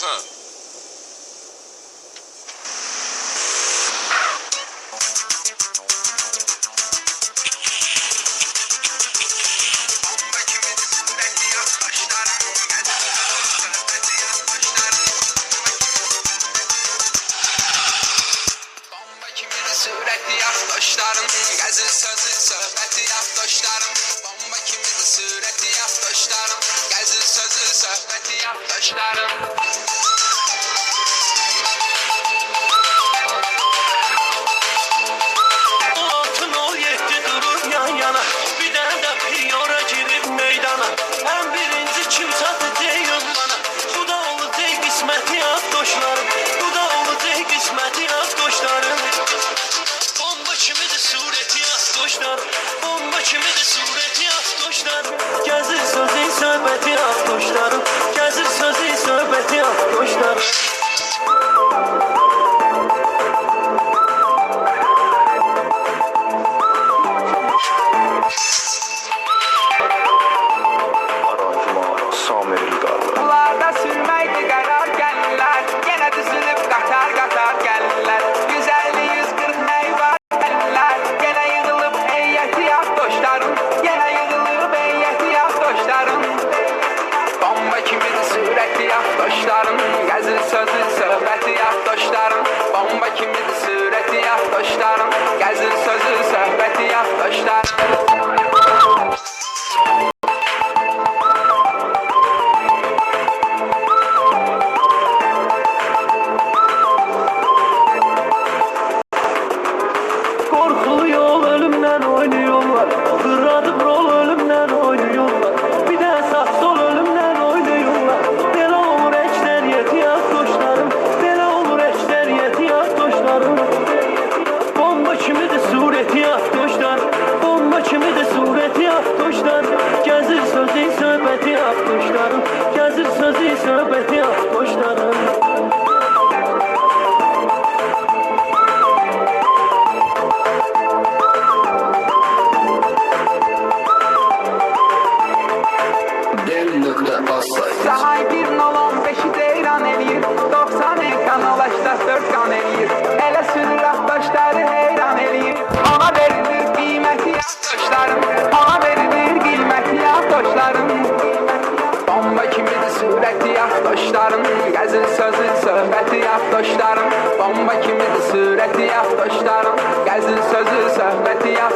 Ha. Sureti yaftaşların Gəzir sözü söhbəti yaftaşların Bomba kimidir sureti yaftaşların Gəzir sözü söhbəti yaftaşların olacak kısmeti akdoşlarım Bu da olacak kısmeti akdoşlarım Bomba kimidir sureti akdoşlarım Bomba kimidir sureti akdoşlarım Gezir sözü söhbəti akdoşlarım Gezir sözü söhbəti akdoşlarım Aranjman Samer İlgarlı Bunlarda sürməkdi qərar yaftaşların Gəzir sözü söhbəti yaftaşların Bomba kimidir surəti yaftaşların Gəzir sözü söhbəti yaftaşların Korkulu yol ölümden oynuyorlar. Kırradı rol ölümden oynuyorlar Sahay bir nol 15'i deyran eləyir 90 el kanalaşda 4 kan eləyir Elə sürür axtaşları heyran eləyir Ona verilir qiyməti yaxdaşlarım Ona verilir qiyməti yaxdaşlarım Bomba kimidir surəti yaxdaşlarım Gəzir sözü söhbəti yaxdaşlarım Bomba kimidir surəti yaxdaşlarım Gəzir sözü söhbəti kimidir